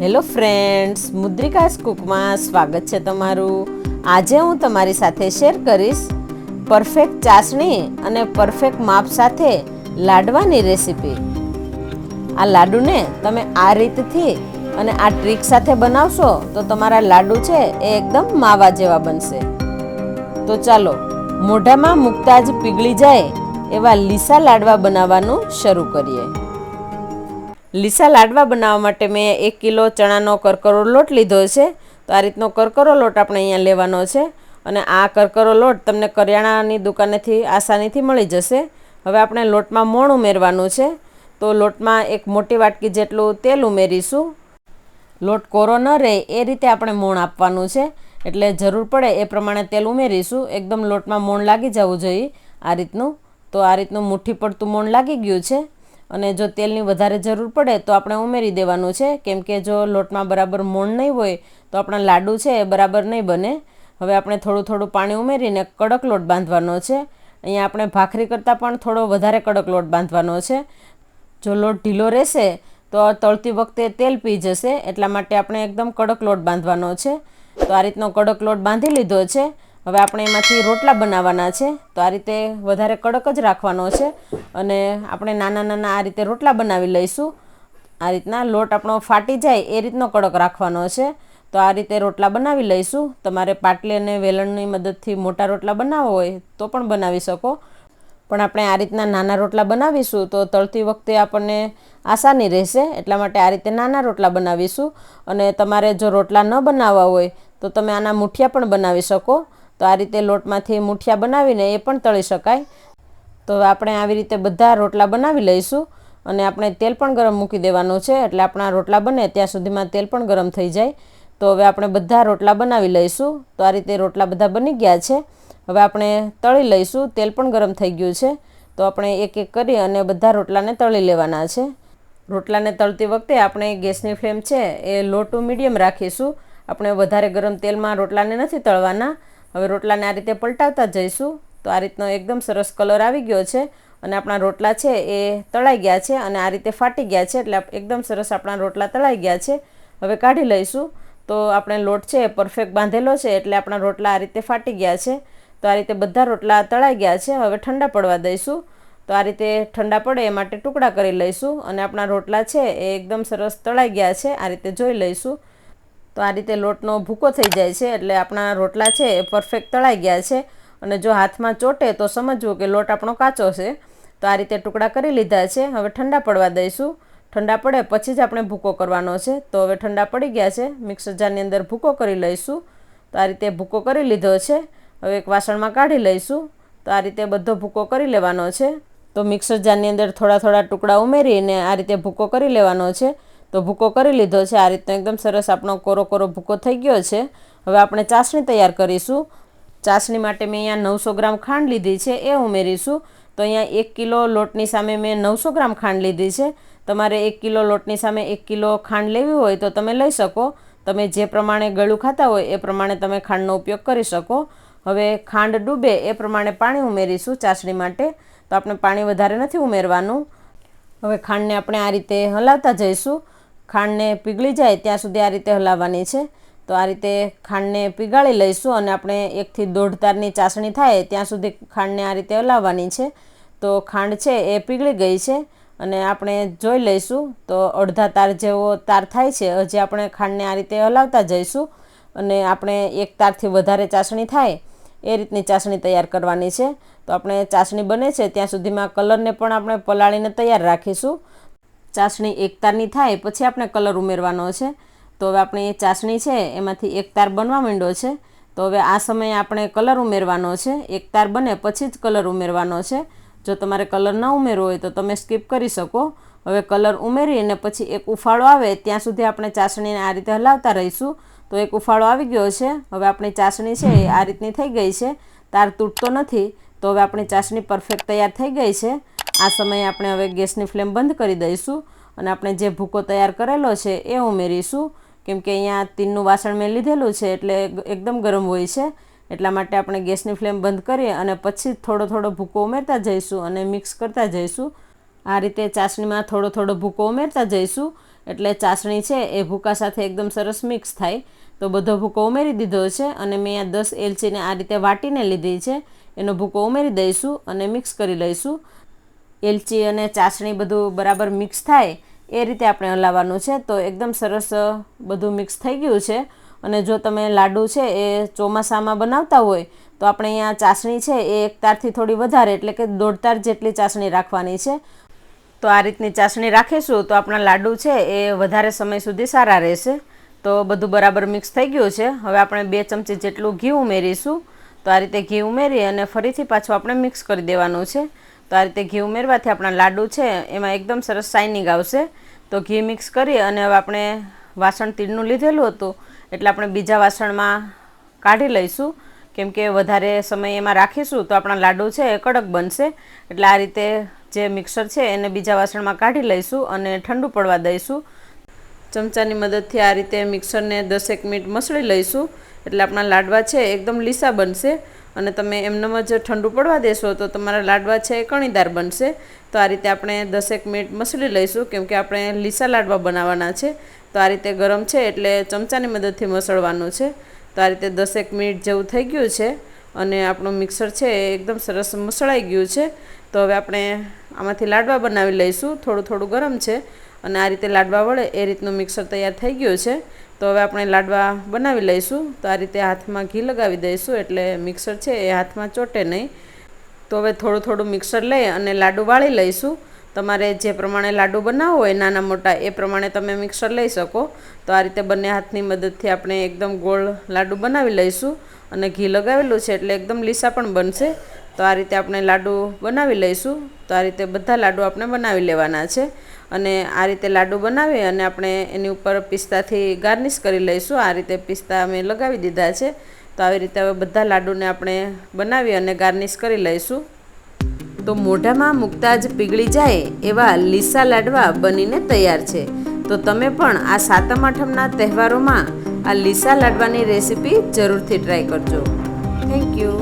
Hello friends મુદ્રિકાસ કુકમાં સ્વાગત છે તમારું. આજે હું તમારી સાથે શેર કરીશ પરફેક્ટ ચાસણી અને પરફેક્ટ માપ સાથે લાડવાની રેસીપી આ લાડુને તમે આ રીતથી અને આ ટ્રીક સાથે બનાવશો તો તમારા લાડુ છે એ એકદમ માવા જેવા બનશે. તો ચાલો, મોઢામાં મૂકતા જ પીગળી જાય એવા લીસા લાડવા બનાવવાનું શરૂ કરીએ. લીસા લાડવા બનાવવા માટે મેં એક કિલો ચણાનો કરકરો લોટ લીધો છે. તો આ રીતનો કરકરો લોટ આપણે અહીંયા લેવાનો છે. અને આ કરકરો લોટ તમને કરિયાણાની દુકાનેથી આસાનીથી મળી જશે. હવે આપણે લોટમાં મોણ ઉમેરવાનું છે. તો લોટમાં એક મોટી વાટકી જેટલું તેલ ઉમેરીશું. લોટ કોરો ન રહે એ રીતે આપણે મોણ આપવાનું છે. એટલે જરૂર પડે એ પ્રમાણે તેલ ઉમેરીશું. એકદમ લોટમાં મોણ લાગી જવું જોઈએ આ રીતનું. તો આ રીતનું મુઠ્ઠી પડતું મોણ લાગી ગયું છે. અને જો તેલની વધારે જરૂર પડે તો આપણે ઉમેરી દેવાનું છે. કેમ કે જો લોટમાં બરાબર મોણ નહીં હોય તો આપણા લાડુ છે એ બરાબર નહીં બને. હવે આપણે થોડું થોડું પાણી ઉમેરીને કડક લોટ બાંધવાનો છે. અહીંયા આપણે ભાખરી કરતાં પણ થોડો વધારે કડક લોટ બાંધવાનો છે. જો લોટ ઢીલો રહેશે તો તળતી વખતે તેલ પી જશે. એટલા માટે આપણે એકદમ કડક લોટ બાંધવાનો છે. તો આ રીતનો કડક લોટ બાંધી લીધો છે. હવે આપણે એમાંથી રોટલા બનાવવાના છે. તો આ રીતે વધારે કડક જ રાખવાનો છે અને આપણે નાના નાના આ રીતે રોટલા બનાવી લઈશું. આ રીતના લોટ આપણો ફાટી જાય એ રીતનો કડક રાખવાનો છે. તો આ રીતે રોટલા બનાવી લઈશું. તમારે પાટલી અને વેલણની મદદથી મોટા રોટલા બનાવવા હોય તો પણ બનાવી શકો. પણ આપણે આ રીતના નાના રોટલા બનાવીશું તો તળતી વખતે આપણને આસાની રહેશે. એટલા માટે આ રીતે નાના રોટલા બનાવીશું. અને તમારે જો રોટલા ન બનાવવા હોય તો તમે આના મુઠિયા પણ બનાવી શકો. તો આ રીતે લોટમાંથી મુઠિયા બનાવીને એ પણ તળી શકાય. તો આપણે આવી રીતે બધા રોટલા બનાવી લઈશું અને આપણે તેલ પણ ગરમ મૂકી દેવાનું છે. એટલે આપણા રોટલા બને ત્યાં સુધીમાં તેલ પણ ગરમ થઈ જાય. તો હવે આપણે બધા રોટલા બનાવી લઈશું. તો આ રીતે રોટલા બધા બની ગયા છે. હવે આપણે તળી લઈશું. તેલ પણ ગરમ થઈ ગયું છે. તો આપણે એક એક કરી અને બધા રોટલાને તળી લેવાના છે. રોટલાને તળતી વખતે આપણે ગેસની ફ્લેમ છે એ લો ટુ મીડિયમ રાખીશું. આપણે વધારે ગરમ તેલમાં રોટલાને નથી તળવાના. હવે રોટલાને આ રીતે પલટાવતા જઈશું. તો આ રીતનો એકદમ સરસ કલર આવી ગયો છે અને આપણા રોટલા છે એ તળાઈ ગયા છે અને આ રીતે ફાટી ગયા છે એટલે એકદમ સરસ આપણા રોટલા તળાઈ ગયા છે. હવે કાઢી લઈશું. તો આપણે લોટ છે એ પરફેક્ટ બાંધેલો છે એટલે આપણા રોટલા આ રીતે ફાટી ગયા છે. તો આ રીતે બધા રોટલા તળાઈ ગયા છે. હવે ઠંડા પડવા દઈશું. તો આ રીતે ઠંડા પડે એ માટે ટુકડા કરી લઈશું અને આપણા રોટલા છે એ એકદમ સરસ તળાઈ ગયા છે. આ રીતે જોઈ લઈશું. તો આ રીતે લોટનો ભૂકો થઈ જાય છે એટલે આપણા રોટલા છે એ પરફેક્ટ તળાઈ ગયા છે. અને જો હાથમાં ચોટે તો સમજવું કે લોટ આપણો કાચો છે. તો આ રીતે ટુકડા કરી લીધા છે. હવે ઠંડા પડવા દઈશું. ઠંડા પડે પછી જ આપણે ભૂકો કરવાનો છે. તો હવે ઠંડા પડી ગયા છે. મિક્સર જારની અંદર ભૂકો કરી લઈશું. તો આ રીતે ભૂકો કરી લીધો છે. હવે એક વાસણમાં કાઢી લઈશું. તો આ રીતે બધો ભૂકો કરી લેવાનો છે. તો મિક્સર જારની અંદર થોડા થોડા ટુકડા ઉમેરીને આ રીતે ભૂકો કરી લેવાનો છે. તો ભૂકો કરી લીધો છે. આ રીતનો એકદમ સરસ આપણો કોરો કોરો ભૂકો થઈ ગયો છે. હવે આપણે ચાસણી તૈયાર કરીશું. ચાસણી માટે મેં અહીંયા નવસો ગ્રામ ખાંડ લીધી છે. એ ઉમેરીશું. તો અહીંયા એક કિલો લોટની સામે મેં નવસો ગ્રામ ખાંડ લીધી છે. તમારે એક કિલો લોટની સામે એક કિલો ખાંડ લેવી હોય તો તમે લઈ શકો. તમે જે પ્રમાણે ગળું ખાતા હોય એ પ્રમાણે તમે ખાંડનો ઉપયોગ કરી શકો. હવે ખાંડ ડૂબે એ પ્રમાણે પાણી ઉમેરીશું ચાસણી માટે. તો આપણે પાણી વધારે નથી ઉમેરવાનું. હવે ખાંડને આપણે આ રીતે હલાવતા જઈશું. ખાંડને પીગળી જાય ત્યાં સુધી આ રીતે હલાવવાની છે. તો આ રીતે ખાંડને પીગાળી લઈશું અને આપણે એકથી દોઢ તારની ચાસણી થાય ત્યાં સુધી ખાંડને આ રીતે હલાવવાની છે. તો ખાંડ છે એ પીગળી ગઈ છે અને આપણે જોઈ લઈશું. તો અડધા તાર જેવો તાર થાય છે. હજી આપણે ખાંડને આ રીતે હલાવતા જઈશું અને આપણે એક તારથી વધારે ચાસણી થાય એ રીતની ચાસણી તૈયાર કરવાની છે. તો આપણે ચાસણી બને છે ત્યાં સુધીમાં કલરને પણ આપણે પલાળીને તૈયાર રાખીશું. ચાસણી એક તારની થાય, પછી આપણે કલર ઉમેરવાનો છે. તો હવે આપણી ચાસણી છે, એમાંથી એક તાર બનવા માંડ્યો છે. તો હવે આ સમયે આપણે કલર ઉમેરવાનો છે. એક તાર બને પછી જ કલર ઉમેરવાનો છે. જો તમારે કલર ન ઉમેરવો હોય તો તમે સ્કીપ કરી શકો. હવે કલર ઉમેરીને પછી એક ઉફાળો આવે, ત્યાં સુધી આપણે ચાસણીને આ રીતે હલાવતા રહીશું. તો એક ઉફાળો આવી ગયો છે. હવે આપણી ચાસણી છે એ આ રીતની થઈ ગઈ છે. તાર તૂટતો નથી. તો હવે આપણી ચાસણી પરફેક્ટ તૈયાર થઈ ગઈ છે. આ સમયે આપણે હવે ગેસની ફ્લેમ બંધ કરી દઈશું અને આપણે જે ભૂકો તૈયાર કરેલો છે એ ઉમેરીશું. કેમ કે અહીંયા તીનનું વાસણ મેં લીધેલું છે એટલે એકદમ ગરમ હોય છે. એટલા માટે આપણે ગેસની ફ્લેમ બંધ કરી અને પછી થોડો થોડો ભૂકો ઉમેરતા જઈશું અને મિક્સ કરતા જઈશું. આ રીતે ચાસણીમાં થોડો થોડો ભૂકો ઉમેરતા જઈશું. એટલે ચાસણી છે એ ભૂકા સાથે એકદમ સરસ મિક્સ થાય. તો બધો ભૂકો ઉમેરી દીધો છે અને મેં આ દસ એલચીને આ રીતે વાટીને લીધી છે. એનો ભૂકો ઉમેરી દઈશું અને મિક્સ કરી લઈશું. એલચી અને ચાસણી બધું બરાબર મિક્સ થાય, એ રીતે આપણે હલાવવાનું છે. તો એકદમ સરસ બધું મિક્સ થઈ ગયું છે. અને જો તમે લાડુ છે એ ચોમાસામાં બનાવતા હોય, તો આપણે અહીંયા ચાસણી છે એ એક તારથી થોડી વધારે, એટલે કે દોઢ તાર જેટલી ચાસણી રાખવાની છે. તો આ રીતની ચાસણી રાખીશું, તો આપણા લાડુ છે એ વધારે સમય સુધી સારા રહેશે. તો બધું બરાબર મિક્સ થઈ ગયું છે. હવે આપણે બે ચમચી જેટલું ઘી ઉમેરીશું. તો આ રીતે ઘી ઉમેરી અને ફરીથી પાછું આપણે મિક્સ કરી દેવાનું છે. તો આ રીતે ઘી ઉમેરવાથી આપણા લાડુ છે, એમાં એકદમ સરસ શાઇનિંગ આવશે. તો ઘી મિક્સ કરી અને હવે આપણે વાસણ તીડનું લીધેલું હતું, એટલે આપણે બીજા વાસણમાં કાઢી લઈશું. કેમ કે વધારે સમય એમાં રાખીશું તો આપણા લાડુ છે એ કડક બનશે. એટલે આ રીતે જે મિક્સર છે એને બીજા વાસણમાં કાઢી લઈશું અને ઠંડુ પડવા દઈશું. ચમચાની મદદથી આ રીતે મિક્સરને દસેક મિનિટ મસળી લઈશું. એટલે આપણા લાડવા છે એકદમ લીસા બનશે. અને તમે એમનેમ જ ઠંડુ પડવા દેશો તો તમારા લાડવા છે એ કણીદાર બનશે. તો આ રીતે આપણે દસેક મિનિટ મસળી લઈશું કેમ કે આપણે લીસા લાડવા બનાવવાના છે. તો આ રીતે ગરમ છે એટલે ચમચાની મદદથી મસળવાનું છે. તો આ રીતે દસેક મિનિટ જેવું થઈ ગયું છે. અને આપણું મિક્સર છે એ એકદમ સરસ મસળાઈ ગયું છે. તો હવે આપણે આમાંથી લાડવા બનાવી લઈશું. થોડું થોડું ગરમ છે. અને આ રીતે લાડવા વળે એ રીતનું મિક્સર તૈયાર થઈ ગયું છે. તો હવે આપણે લાડવા બનાવી લઈશું. તો આ રીતે હાથમાં ઘી લગાવી દઈશું એટલે મિક્સર છે એ હાથમાં ચોટે નહીં. તો હવે થોડું થોડું મિક્સર લઈ અને લાડુ વાળી લઈશું. તમારે જે પ્રમાણે લાડુ બનાવવો હોય નાના મોટા એ પ્રમાણે તમે મિક્સર લઈ શકો. તો આ રીતે બંને હાથની મદદથી આપણે એકદમ ગોળ લાડુ બનાવી લઈશું અને ઘી લગાવેલું છે એટલે એકદમ લીસા પણ બનશે. તો આ રીતે આપણે લાડુ બનાવી લઈશું. તો આ રીતે બધા લાડુ આપણે બનાવી લેવાના છે. અને આ રીતે લાડુ બનાવી અને આપણે એની ઉપર પિસ્તાથી ગાર્નિશ કરી લઈશું. આ રીતે પિસ્તા અમે લગાવી દીધા છે. તો આવી રીતે હવે બધા લાડુને આપણે બનાવી અને ગાર્નિશ કરી લઈશું. તો મોઢામાં મૂકતા જ પીગળી જાય એવા લીસા લાડવા બનીને તૈયાર છે. તો તમે પણ આ સાતમ આઠમના તહેવારોમાં આ લીસા લાડવાની રેસીપી જરૂરથી ટ્રાય કરજો. Thank you